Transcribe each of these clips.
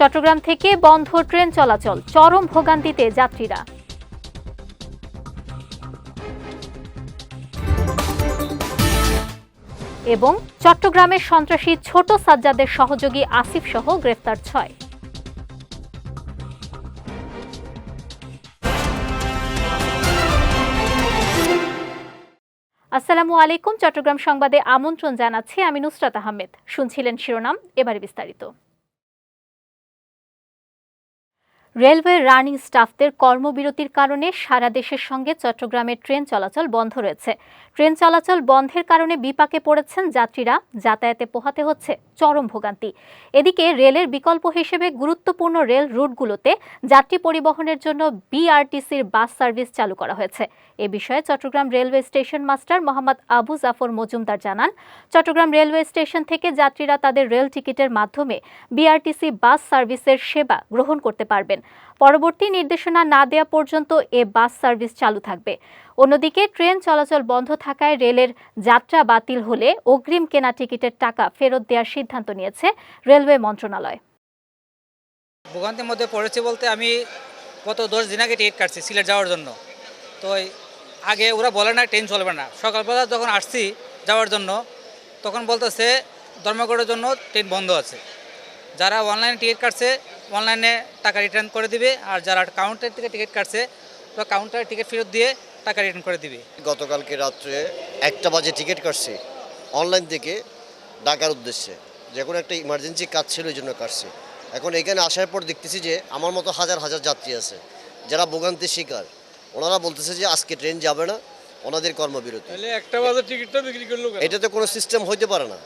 চট্টগ্রাম থেকে বন্ধ ট্রেন চলাচল, চরম ভোগান্তিতে যাত্রীরা। এবং চট্টগ্রামের সন্ত্রাসী ছোট সাজ্জাদের সহযোগী আসিফ সহ গ্রেফতার ছয়। আসসালামু আলাইকুম, চট্টগ্রাম সংবাদে আমন্ত্রণ জানাচ্ছি আমি নুসরাত আহমেদ। শুনছিলেন শিরোনাম, এবারে বিস্তারিত। রেলওয়ে রানিং স্টাফদের কর্মবিরতির কারণে সারা দেশের সঙ্গে চট্টগ্রামের ট্রেন চলাচল বন্ধ রয়েছে। ট্রেন চলাচল বন্ধের কারণে বিপাকে পড়েছেন যাত্রীরা, যাতায়াতে পোহাতে হচ্ছে চরম ভোগান্তি। এদিকে রেলের বিকল্প হিসেবে গুরুত্বপূর্ণ রেল রুটগুলোতে যাত্রী পরিবহনের জন্য বিআরটিসির বাস সার্ভিস চালু করা হয়েছে। এ বিষয়ে Chittagong railway station master Mohammad Abu Jafar Majumdar জানান, চট্টগ্রাম রেলওয়ে স্টেশন থেকে যাত্রীরা তাদের রেল টিকিটের মাধ্যমে বিআরটিসি বাস সার্ভিসের সেবা গ্রহণ করতে পারবেন। পরবর্তী নির্দেশনা না দেওয়া পর্যন্ত এ বাস সার্ভিস চালু থাকবে। অন্যদিকে ট্রেন চলাচল বন্ধ থাকায় রেলের যাত্রা বাতিল হলে অগ্রিম কেনা টিকিটের টাকা ফেরত দেওয়ার সিদ্ধান্ত নিয়েছে রেলওয়ে মন্ত্রণালয়। ভোগান্তির মধ্যে পড়েছি বলতে আমি গত দশ দিন আগে টিকিট কাটছি সিলেট যাওয়ার জন্য। তো আগে ওরা বলে না ট্রেন চলবে না। সকালবেলা যখন আসছি যাওয়ার জন্য, তখন বলতেছে ধর্মগড়ের জন্য ট্রেন বন্ধ আছে। যারা অনলাইনে টিকিট কাটছে অনলাইনে টাকা রিটার্ন করে দিবে আর যারা কাউন্টার থেকে টিকিট কাটছে তো কাউন্টারে টিকিট ফেরত দিয়ে টাকা রিটার্ন করে দিবে। গতকালকে রাত্রে একটা বাজে টিকিট কাটছি অনলাইন থেকে ডাকার উদ্দেশ্যে। যে কোনো একটা ইমার্জেন্সি কাজ ছিল ওই জন্য কাটছি। এখন এখানে আসার পর দেখতেছি যে আমার মতো হাজার হাজার যাত্রী আছে যারা ভোগান্তির শিকার। ওনারা বলতেছে যে আজকে ট্রেন যাবে না ওনাদের কর্মবিরতি। তাহলে একটা বাজার টিকিটটা বিক্রি করল কেন? এটাতে কোনো সিস্টেম হইতে পারে না।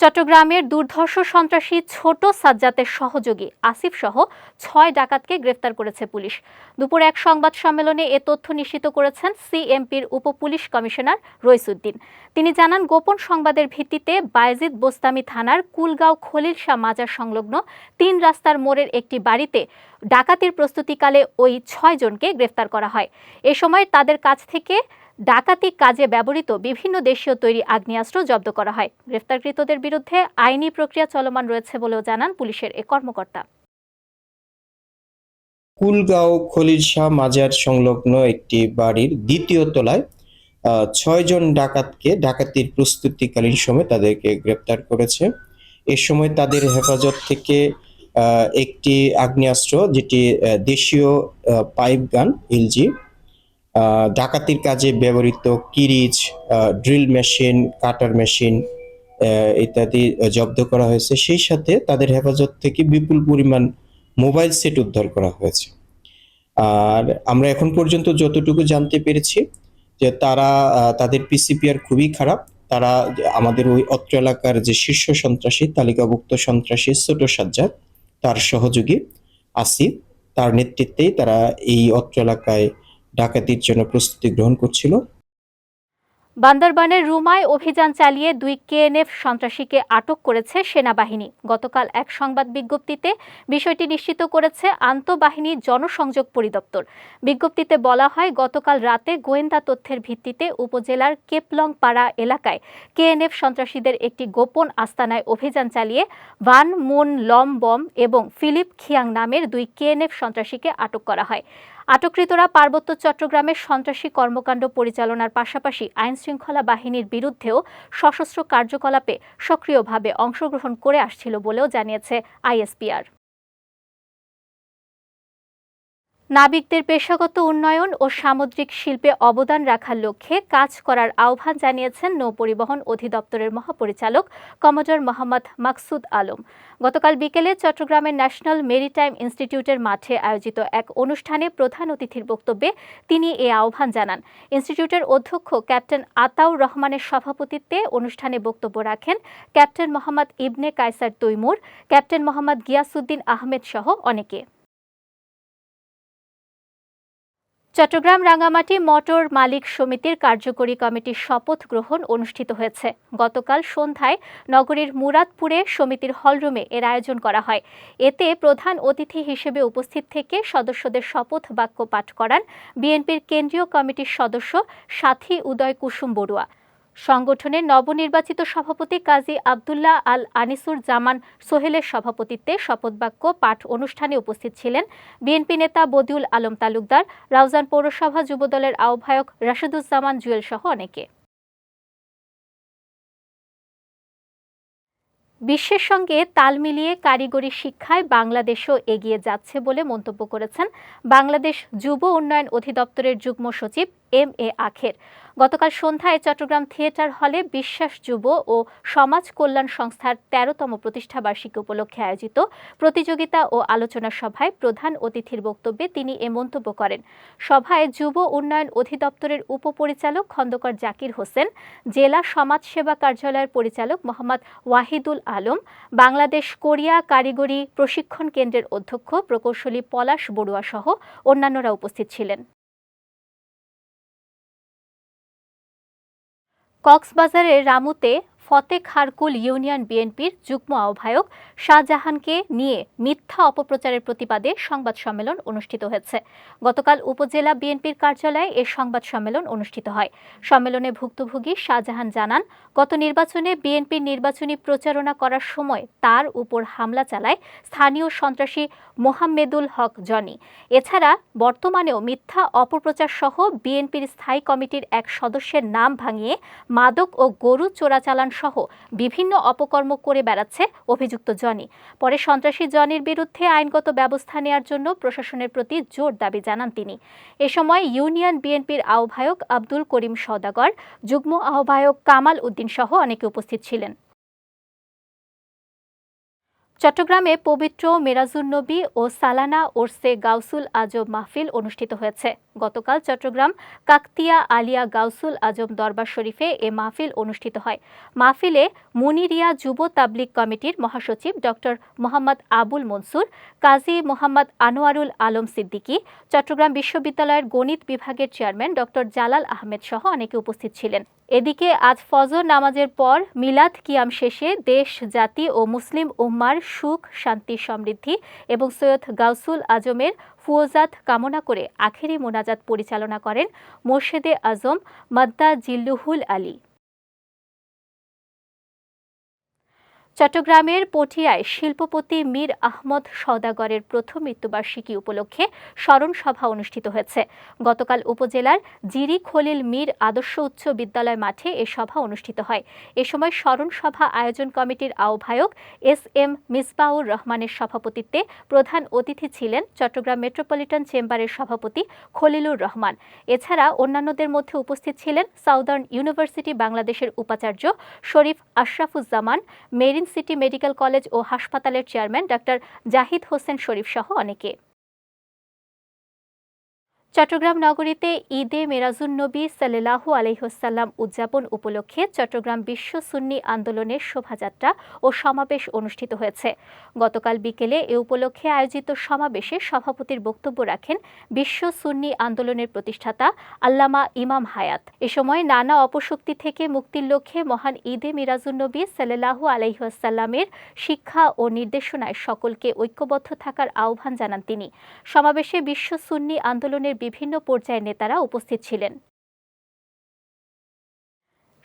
চট্টগ্রামের দুর্ধর্ষ সন্ত্রাসী ছোট সাজ্জাতের সহযোগী আসিফ সহ ছয় ডাকাতকে গ্রেফতার করেছে পুলিশ। দুপুর এক সংবাদ সম্মেলনে এ তথ্য নিশ্চিত করেছেন সিএমপির উপ পুলিশ কমিশনার রইসুদ্দিন। তিনি জানান, গোপন সংবাদের ভিত্তিতে বায়েজিদ বোস্তামি থানার কুলগাঁও খলিল শাহ মাজার সংলগ্ন তিন রাস্তার মোড়ের একটি বাড়িতে ডাকাতির প্রস্তুতিকালে ওই ছয় জনকে গ্রেফতার করা হয়। এ সময় তাদের কাছ থেকে ডাকাতি কাজে ব্যবহৃত বিভিন্ন দেশীয় তৈরি আগ্নেয়াস্ত্র জব্দ করা হয়। গ্রেফতারকৃতদের বিরুদ্ধে আইনি প্রক্রিয়া চলমান রয়েছে বলেও জানান পুলিশের এ কর্মকর্তা। কুলগাঁও খলিল শাহ মাজার সংলগ্ন একটি বাড়ির দ্বিতীয় তলায় ছয়জন ডাকাতকে ডাকাতির প্রস্তুতিকালীন সময় তাদেরকে গ্রেপ্তার করেছে। এ সময় তাদের হেফাজত থেকে একটি আগ্নেয়াস্ত্র, যেটি দেশীয় পাইপ গান, এলজি ডাকাতির কাজে ব্যবহৃত কিরিচ ড্রিল মেশিন, কাটার মেশিন ইত্যাদি জব্দ করা হয়েছে। সেই সাথে তাদের হেফাজত থেকে বিপুল পরিমাণ মোবাইল সেট উদ্ধার করা হয়েছে। আর আমরা এখন পর্যন্ত যতটুকু জানতে পেরেছি যে তারা তাদের পিসিপিআর খুবই খারাপ। তারা আমাদের ওই অত্র এলাকার যে শীর্ষ সন্ত্রাসী, তালিকাভুক্ত সন্ত্রাসী ছোট সাজ্জাদ, তার সহযোগী আসিফ, তার নেতৃত্বেই তারা এই অত্র এলাকায় ডাকাতির জন্য প্রস্তুতি গ্রহণ করছিল। বান্দরবানের রুমায় অভিযান চালিয়ে দুই কেএনএফ সন্ত্রাসীকে আটক করেছে সেনাবাহিনী। গতকাল এক সংবাদ বিজ্ঞপ্তিতে বিষয়টি নিশ্চিত করেছে আন্তঃবাহিনী জনসংযোগ পরিদপ্তর। বিজ্ঞপ্তিতে বলা হয়, গতকাল রাতে গোয়েন্দা তথ্যের ভিত্তিতে উপজেলার কেপলং পাড়া এলাকায় কেএনএফ সন্ত্রাসীদের একটি গোপন আস্তানায় অভিযান চালিয়ে ভান মুন লম বম এবং ফিলিপ খিয়াং নামের দুই কেএনএফ সন্ত্রাসীকে আটক করা হয়। আটককৃতরা পার্বত্য চট্টগ্রামের সন্ত্রাসী কর্মকাণ্ড পরিচালনার পাশাপাশি আইন শৃঙ্খলা বাহিনীর বিরুদ্ধেও সশস্ত্র কার্যকলাপে সক্রিয়ভাবে অংশগ্রহণ করে আসছিল বলেও জানিয়েছে আইএসপিআর। নাবিকদের পেশাগত উন্নয়ন ও সামুদ্রিক শিল্পে অবদান রাখার লক্ষ্যে কাজ করার আহ্বান জানিয়েছেন নৌপরিবহন অধিদপ্তরের মহাপরিচালক কমোডর মোহাম্মদ মাকসুদ আলম। গতকাল বিকেলে চট্টগ্রামের ন্যাশনাল মেরিটাইম ইনস্টিটিউটের মাঠে আয়োজিত এক অনুষ্ঠানে প্রধান অতিথির বক্তব্যে তিনি এ আহ্বান জানান। ইনস্টিটিউটের অধ্যক্ষ ক্যাপ্টেন আতাউর রহমানের সভাপতিত্বে অনুষ্ঠানে বক্তব্য রাখেন ক্যাপ্টেন মোহাম্মদ ইবনে কায়সার তৈমুর, ক্যাপ্টেন মোহাম্মদ গিয়াসুদ্দিন আহমেদ সহ অনেকে। চট্টগ্রাম রাঙ্গামাটি মোটর মালিক সমিতির কার্যকরী কমিটির শপথ গ্রহণ অনুষ্ঠিত হয়েছে। গতকাল সন্ধ্যায় নগরীর মুরাদপুরে সমিতির হলরুমে এর আয়োজন করা হয়। এতে প্রধান অতিথি হিসেবে উপস্থিত থেকে সদস্যদের শপথ বাক্য পাঠ করান বিএনপির কেন্দ্রীয় কমিটির সদস্য সাথী উদয় কুসুম বড়ুয়া। সংগঠনের নবনির্বাচিত সভাপতি কাজী আবদুল্লাহ আল আনিসুর জামান সোহেলের সভাপতিত্বে শপথবাক্য পাঠ অনুষ্ঠানে উপস্থিত ছিলেন বিএনপি নেতা বদিউল আলম তালুকদার, রাউজান পৌরসভা যুবদলের আহ্বায়ক রাশেদুজ্জামান জুয়েল সহ অনেকে। বিশ্বের সঙ্গে তাল মিলিয়ে কারিগরি শিক্ষায় বাংলাদেশও এগিয়ে যাচ্ছে বলে মন্তব্য করেছেন বাংলাদেশ যুব উন্নয়ন অধিদপ্তরের যুগ্ম সচিব এম এ আখের। গতকাল সন্ধ্যায় চট্টগ্রাম থিয়েটার হলে বিশ্বাস যুব ও সমাজ কল্যাণ সংস্থার তেরোতম প্রতিষ্ঠাবার্ষিকী উপলক্ষে আয়োজিত প্রতিযোগিতা ও আলোচনা সভায় প্রধান অতিথির বক্তব্যে তিনি এ মন্তব্য করেন। সভায় যুব উন্নয়ন অধিদপ্তরের উপপরিচালক খন্দকার জাকির হোসেন, জেলা সমাজ সেবা কার্যালয়ের পরিচালক মোহাম্মদ ওয়াহিদুল আলম, বাংলাদেশ কোরিয়া কারিগরি প্রশিক্ষণ কেন্দ্রের অধ্যক্ষ প্রকৌশলী পলাশ বড়ুয়া সহ অন্যান্যরা উপস্থিত ছিলেন। কক্সবাজারের রামুতে ফতে খারকুল ইউনিয়ন বিএনপির যুগ্ম আহ্বায়ক শাহজাহানকে নিয়ে মিথ্যা অপপ্রচারের প্রতিবাদে সংবাদ সম্মেলন অনুষ্ঠিত হয়েছে। গতকাল উপজেলা বিএনপির কার্যালয়ে এ সংবাদ সম্মেলন অনুষ্ঠিত হয়। সম্মেলনে ভুক্তভোগী শাহজাহান জানান, গত নির্বাচনে বিএনপির নির্বাচনী প্রচারণা করার সময় তার উপর হামলা চালায় স্থানীয় সন্ত্রাসী মোহাম্মেদুল হক জনি। এছাড়া বর্তমানেও মিথ্যা অপপ্রচার সহ বিএনপির স্থায়ী কমিটির এক সদস্যের নাম ভাঙিয়ে মাদক ও গরু চোরাচালান সহ বিভিন্ন অপকর্ম করে বেড়াচ্ছে অভিযুক্ত জনি। পরে সন্ত্রাসী জনির বিরুদ্ধে আইনগত ব্যবস্থা নেয়ার জন্য প্রশাসনের প্রতি জোর দাবি জানান তিনি। এ সময় ইউনিয়ন বিএনপির আহ্বায়ক আব্দুল করিম সদাগর যুগ্ম আহ্বায়ক কামাল উদ্দিন সহ অনেকে উপস্থিত ছিলেন। চট্টগ্রামে পবিত্র মেরাজুন নবী ও সালানা ওরসে গাউসুল আজম মাহফিল অনুষ্ঠিত হয়েছে। গতকাল চট্টগ্রাম কাকতিয়া আলিয়া গাউসুল আজম দরবার শরীফে এ মাহফিল অনুষ্ঠিত হয়। মাহফিলে মুনিরিয়া যুব তাবলিগ কমিটির মহাসচিব ডক্টর মোহাম্মদ আবুল মনসুর, কাজী মোহাম্মদ আনোয়ারুল আলম সিদ্দিকী, চট্টগ্রাম বিশ্ববিদ্যালয়ের গণিত বিভাগের চেয়ারম্যান ডক্টর জালাল আহমেদ সহ অনেকে উপস্থিত ছিলেন। এদিকে আজ ফজর নামাজের পর মিলাদ কিয়াম শেষে দেশ, জাতি ও মুসলিম উম্মার সুখ, শান্তি, সমৃদ্ধি এবং সৈয়দ গাউসুল আজমের ফুয়োজাত কামনা করে আখেরি মোনাজাত পরিচালনা করেন মোর্শেদে আজম, মাদ্দা জিল্লুহুল আলী। চট্টগ্রামের পটিয়ায় শিল্পপতি মীর আহমদ সওদাগরের প্রথম মৃত্যুবার্ষিকী উপলক্ষে স্মরণ সভা অনুষ্ঠিত হয়েছে। গতকাল উপজেলার জিরি খলিল মীর আদর্শ উচ্চ বিদ্যালয় মাঠে এ সভা অনুষ্ঠিত হয়। এ সময় স্মরণ সভা আয়োজন কমিটির আহ্বায়ক এস এম মিসবাউর রহমানের সভাপতিত্বে প্রধান অতিথি ছিলেন চট্টগ্রাম মেট্রোপলিটন চেম্বারের সভাপতি খলিলুর রহমান। এছাড়া অন্যান্যদের মধ্যে উপস্থিত ছিলেন সাউদার্ন ইউনিভার্সিটি বাংলাদেশের উপাচার্য Sharif Ashrafuzzaman, marine city medical college ও হাসপাতালের চেয়ারম্যান ডাক্তার জাহিদ হোসেন শরীফ সহ অনেকে। চট্টগ্রাম নগরীতে ঈদে মেরাজুন নবী সাল্লাহু আলহিহসাল্লাম উদযাপন উপলক্ষে চট্টগ্রাম বিশ্ব সুন্নি আন্দোলনের শোভাযাত্রা ও সমাবেশ অনুষ্ঠিত হয়েছে। গতকাল বিকেলে এ উপলক্ষে আয়োজিত সমাবেশে সভাপতির বক্তব্য রাখেন বিশ্ব সুন্নি আন্দোলনের প্রতিষ্ঠাতা আল্লামা ইমাম হায়াত। এ সময় নানা অপশক্তি থেকে মুক্তির লক্ষ্যে মহান ঈদে মিরাজুন নবী সাল্লাহু আলহিহসাল্লামের শিক্ষা ও নির্দেশনায় সকলকে ঐক্যবদ্ধ থাকার আহ্বান জানান তিনি। সমাবেশে বিশ্ব সুন্নি আন্দোলনের বিভিন্ন পর্যায়ের নেতারা উপস্থিত ছিলেন।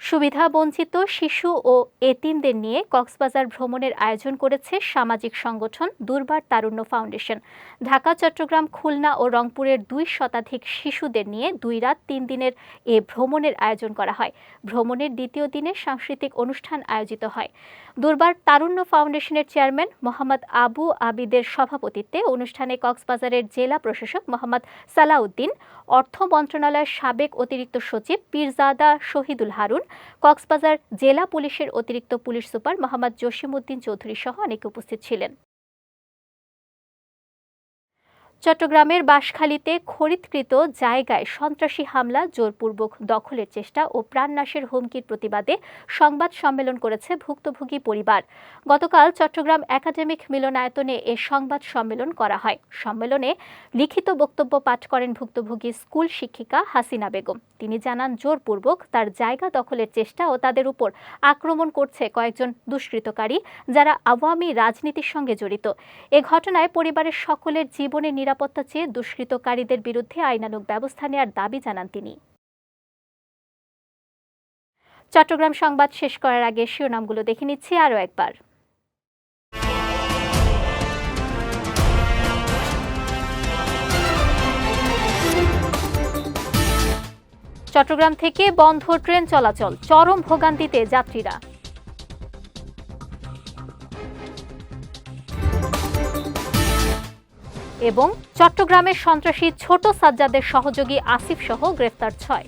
সুবিধা বঞ্চিত শিশু ও এতিমদের নিয়ে কক্সবাজার ভ্রমণের আয়োজন করেছে সামাজিক সংগঠন দুর্বার তারুণ্য ফাউন্ডেশন। ঢাকা, চট্টগ্রাম, খুলনা ও রংপুরের দুই শতাধিক শিশুদের নিয়ে দুই রাত তিন দিনের এ ভ্রমণের আয়োজন করা হয়। ভ্রমণের দ্বিতীয় দিনে সাংস্কৃতিক অনুষ্ঠান আয়োজিত হয়। দুর্বার তারুণ্য ফাউন্ডেশনের চেয়ারম্যান মোহাম্মদ আবু আবিদের সভাপতিত্বে অনুষ্ঠানে কক্সবাজারের জেলা প্রশাসক মোহাম্মদ সালাউদ্দিন, অর্থ মন্ত্রণালয়ের সাবেক অতিরিক্ত সচিব পীরজাদা শহীদুল হারুন কক্সবাজার জেলা পুলিশের অতিরিক্ত পুলিশ সুপার মোহাম্মদ জসিমউদ্দিন চৌধুরী সহ অনেকে উপস্থিত ছিলেন। চট্টগ্রামের বাঁশখালীতে খরিদকৃত জায়গায় সন্ত্রাসী হামলা, জোরপূর্বক দখলের চেষ্টা ও প্রাণনাশের হুমকির প্রতিবাদে সংবাদ সম্মেলন করেছে ভুক্তভোগী পরিবার। গতকাল চট্টগ্রাম একাডেমিক মিলনায়তনে এ সংবাদ সম্মেলন করা হয়। সম্মেলনে লিখিত বক্তব্য পাঠ করেন ভুক্তভোগী স্কুল শিক্ষিকা হাসিনা বেগম। তিনি জানান, জোরপূর্বক তার জায়গা দখলের চেষ্টা ও তাদের উপর আক্রমণ করছে কয়েকজন দুষ্কৃতকারী যারা আওয়ামী রাজনীতির সঙ্গে জড়িত। এ ঘটনায় পরিবারের সকলের জীবনের নিরাপত্তা চেয়ে দুষ্কৃতকারীদের বিরুদ্ধে আইনানুগ ব্যবস্থা নেওয়ার দাবি জানান তিনি। চট্টগ্রাম সংবাদ শেষ করার আগে শিরোনামগুলো দেখে নিচ্ছি আরও একবার। চট্টগ্রাম থেকে বন্ধ ট্রেন চলাচল, চরম ভোগান্তিতে যাত্রীরা। এবং চট্টগ্রামের সন্ত্রাসী ছোট সাজ্জাদের সহযোগী আসিফ সহ গ্রেফতার ছয়।